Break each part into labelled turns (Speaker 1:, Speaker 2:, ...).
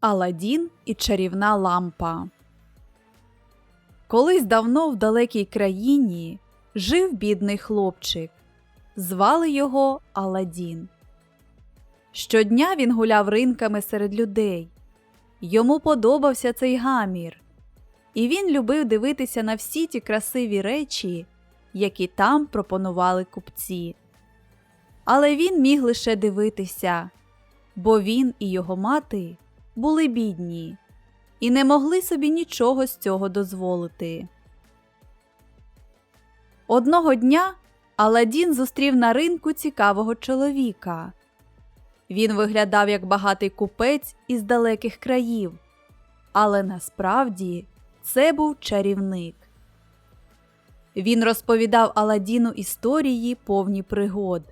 Speaker 1: Аладдін і чарівна лампа. Колись давно в далекій країні жив бідний хлопчик. Звали його Аладдін. Щодня він гуляв ринками серед людей. Йому подобався цей гамір, і він любив дивитися на всі ті красиві речі, які там пропонували купці. Але він міг лише дивитися, бо він і його мати були бідні і не могли собі нічого з цього дозволити. Одного дня Аладдін зустрів на ринку цікавого чоловіка. Він виглядав як багатий купець із далеких країв, але насправді це був чарівник. Він розповідав Аладдіну історії повні пригод.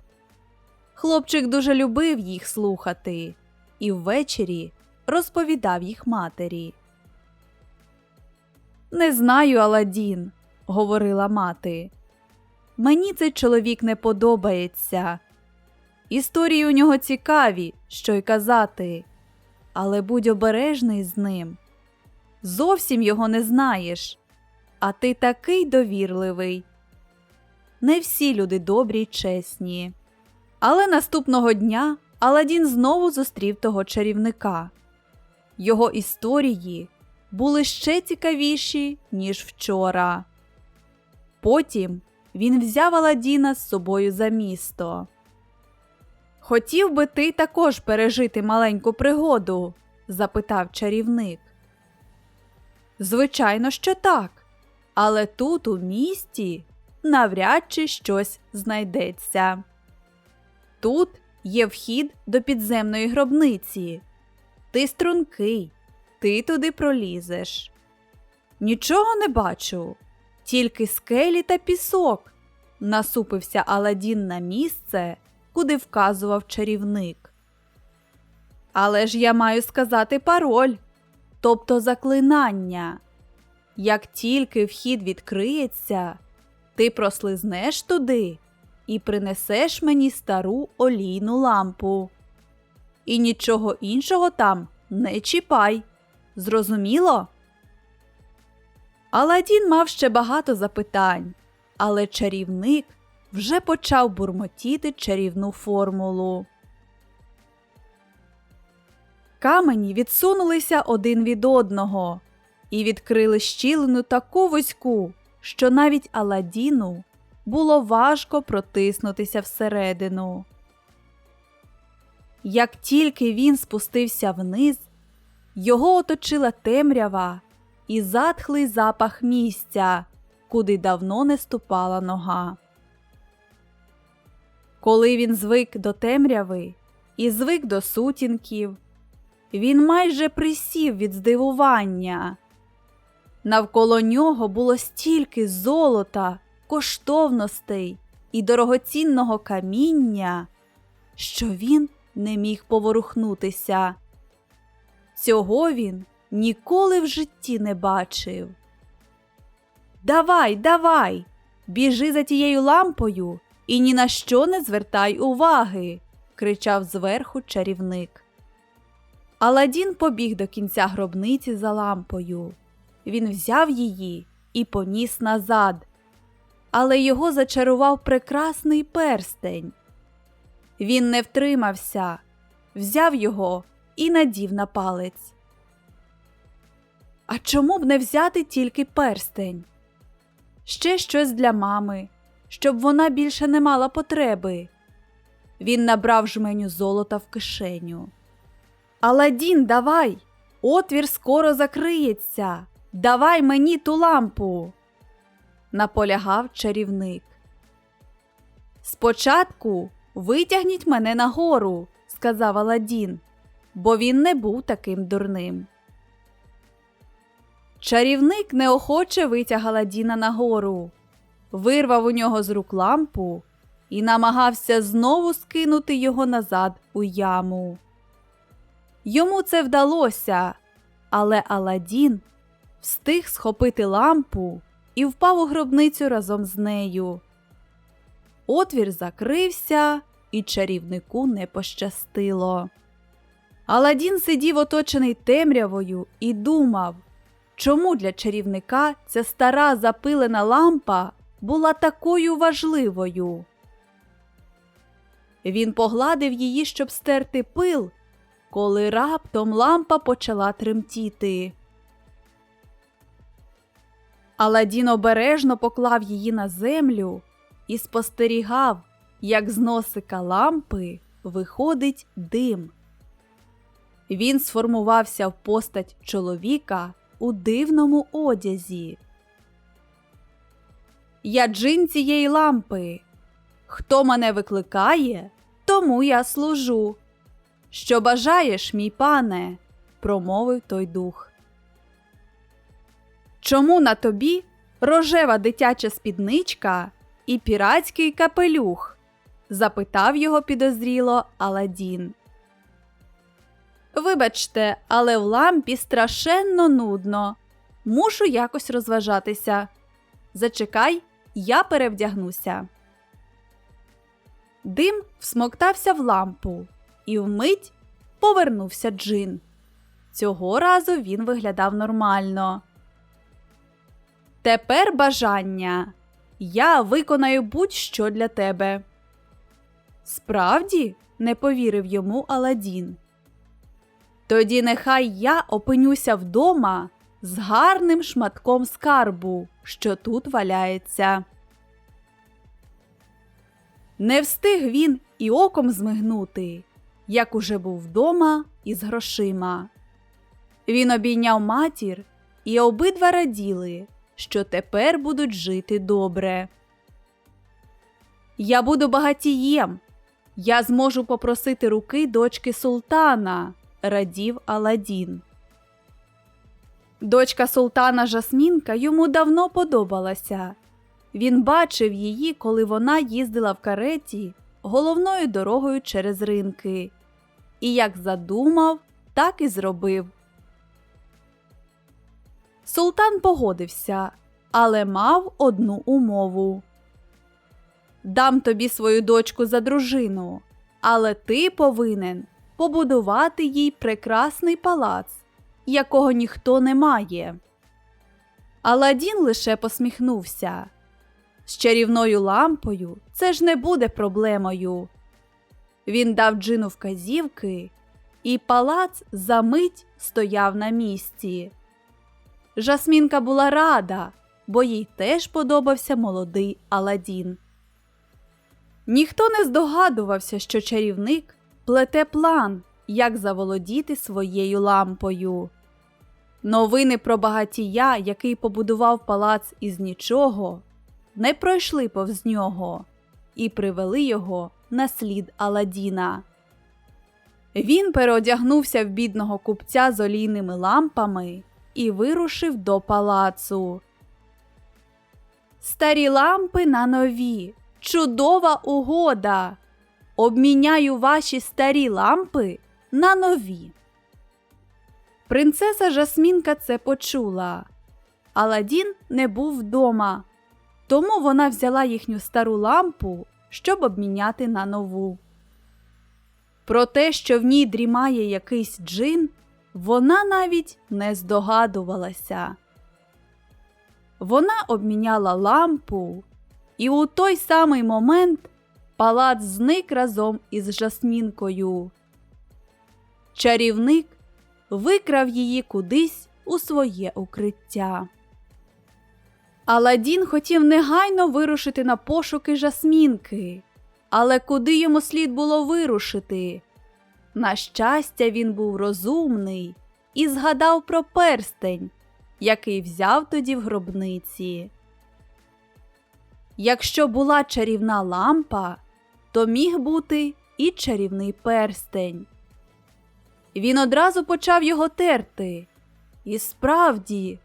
Speaker 1: Хлопчик дуже любив їх слухати і ввечері розповідав їх матері. Не знаю, Аладдін, говорила мати. Мені цей чоловік не подобається. Історії у нього цікаві, що й казати, але будь обережний з ним. Зовсім його не знаєш, а ти такий довірливий. Не всі люди добрі й чесні. Але наступного дня Аладдін знову зустрів того чарівника. Його історії були ще цікавіші, ніж вчора. Потім він взяв Аладдіна з собою за місто. Хотів би ти також пережити маленьку пригоду? запитав чарівник. Звичайно, що так. Але тут, у місті, навряд чи щось знайдеться. Тут є вхід до підземної гробниці. Ти стрункий, ти туди пролізеш. Нічого не бачу, тільки скелі та пісок. Насупився Аладдін на місце, куди вказував чарівник. Але ж я маю сказати пароль, тобто заклинання. Як тільки вхід відкриється, ти прослизнеш туди і принесеш мені стару олійну лампу. І нічого іншого там не чіпай. Зрозуміло? Аладдін мав ще багато запитань, але чарівник вже почав бурмотіти чарівну формулу. Камені відсунулися один від одного і відкрили щілину таку вузьку, що навіть Аладдіну було важко протиснутися всередину. Як тільки він спустився вниз, його оточила темрява і затхлий запах місця, куди давно не ступала нога. Коли він звик до темряви і звик до сутінків, він майже присів від здивування. Навколо нього було стільки золота, коштовностей і дорогоцінного каміння, що він не міг поворухнутися. Цього він ніколи в житті не бачив. Давай, давай, біжи за тією лампою і ні на що не звертай уваги, кричав зверху чарівник. Аладдін побіг до кінця гробниці за лампою. Він взяв її і поніс назад, але його зачарував прекрасний перстень. Він не втримався, взяв його і надів на палець. А чому б не взяти тільки перстень? Ще щось для мами, щоб вона більше не мала потреби. Він набрав жменю золота в кишеню. Аладдін, давай! Отвір скоро закриється. Давай мені ту лампу. Наполягав чарівник. Спочатку витягніть мене нагору, сказав Аладдін, бо він не був таким дурним. Чарівник неохоче витяг Аладдіна нагору, вирвав у нього з рук лампу і намагався знову скинути його назад у яму. Йому це вдалося, але Аладдін встиг схопити лампу і впав у гробницю разом з нею. Отвір закрився, і чарівнику не пощастило. Аладдін сидів оточений темрявою і думав, чому для чарівника ця стара запилена лампа була такою важливою. Він погладив її, щоб стерти пил, коли раптом лампа почала тремтіти. Аладдін обережно поклав її на землю і спостерігав, як з носика лампи виходить дим. Він сформувався в постать чоловіка у дивному одязі. Я джин цієї лампи. Хто мене викликає, тому я служу. Що бажаєш, мій пане, промовив той дух. Чому на тобі рожева дитяча спідничка і піратський капелюх? запитав його підозріло Аладдін. Вибачте, але в лампі страшенно нудно. Мушу якось розважатися. Зачекай, я перевдягнуся. Дим всмоктався в лампу, і вмить повернувся джин. Цього разу він виглядав нормально. Тепер бажання. Я виконаю будь-що для тебе. Справді, не повірив йому Аладдін. Тоді нехай я опинюся вдома з гарним шматком скарбу, що тут валяється. Не встиг він і оком змигнути, як уже був вдома із грошима. Він обійняв матір, і обидва раділи, що тепер будуть жити добре. Я буду багатієм. Я зможу попросити руки дочки султана, радів Аладдін. Дочка султана Жасмінка йому давно подобалася. Він бачив її, коли вона їздила в кареті головною дорогою через ринки. І як задумав, так і зробив. Султан погодився, але мав одну умову. Дам тобі свою дочку за дружину, але ти повинен побудувати їй прекрасний палац, якого ніхто не має. Аладдін лише посміхнувся. З чарівною лампою це ж не буде проблемою. Він дав джину вказівки, і палац за мить стояв на місці. Жасмінка була рада, бо їй теж подобався молодий Аладдін. Ніхто не здогадувався, що чарівник плете план, як заволодіти своєю лампою. Новини про багатія, який побудував палац із нічого, не пройшли повз нього і привели його на слід Аладдіна. Він переодягнувся в бідного купця з олійними лампами і вирушив до палацу. Старі лампи на нові. Чудова угода. Обміняю ваші старі лампи на нові. Принцеса Жасмінка це почула. Аладдін не був вдома, тому вона взяла їхню стару лампу, щоб обміняти на нову. Про те, що в ній дрімає якийсь джин, вона навіть не здогадувалася. Вона обміняла лампу, і у той самий момент палац зник разом із жасмінкою. Чарівник викрав її кудись у своє укриття. Аладдін хотів негайно вирушити на пошуки жасмінки, але куди йому слід було вирушити? На щастя, він був розумний і згадав про перстень, який взяв тоді в гробниці. Якщо була чарівна лампа, то міг бути і чарівний перстень. Він одразу почав його терти. І справді,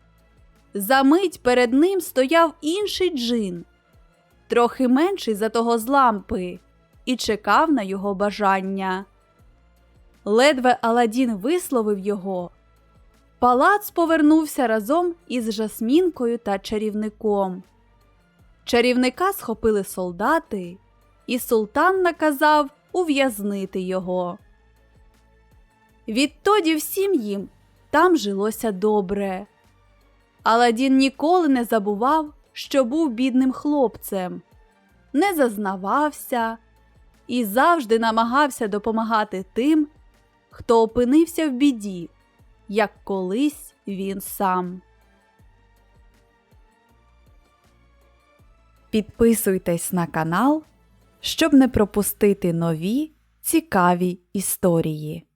Speaker 1: за мить перед ним стояв інший джин, трохи менший за того з лампи, і чекав на його бажання. Ледве Аладдін висловив його. Палац повернувся разом із жасмінкою та чарівником. Чарівника схопили солдати, і султан наказав ув'язнити його. Відтоді всім їм там жилося добре. Аладдін ніколи не забував, що був бідним хлопцем, не зазнавався і завжди намагався допомагати тим, хто опинився в біді, як колись він сам. Підписуйтесь на канал, щоб не пропустити нові цікаві історії.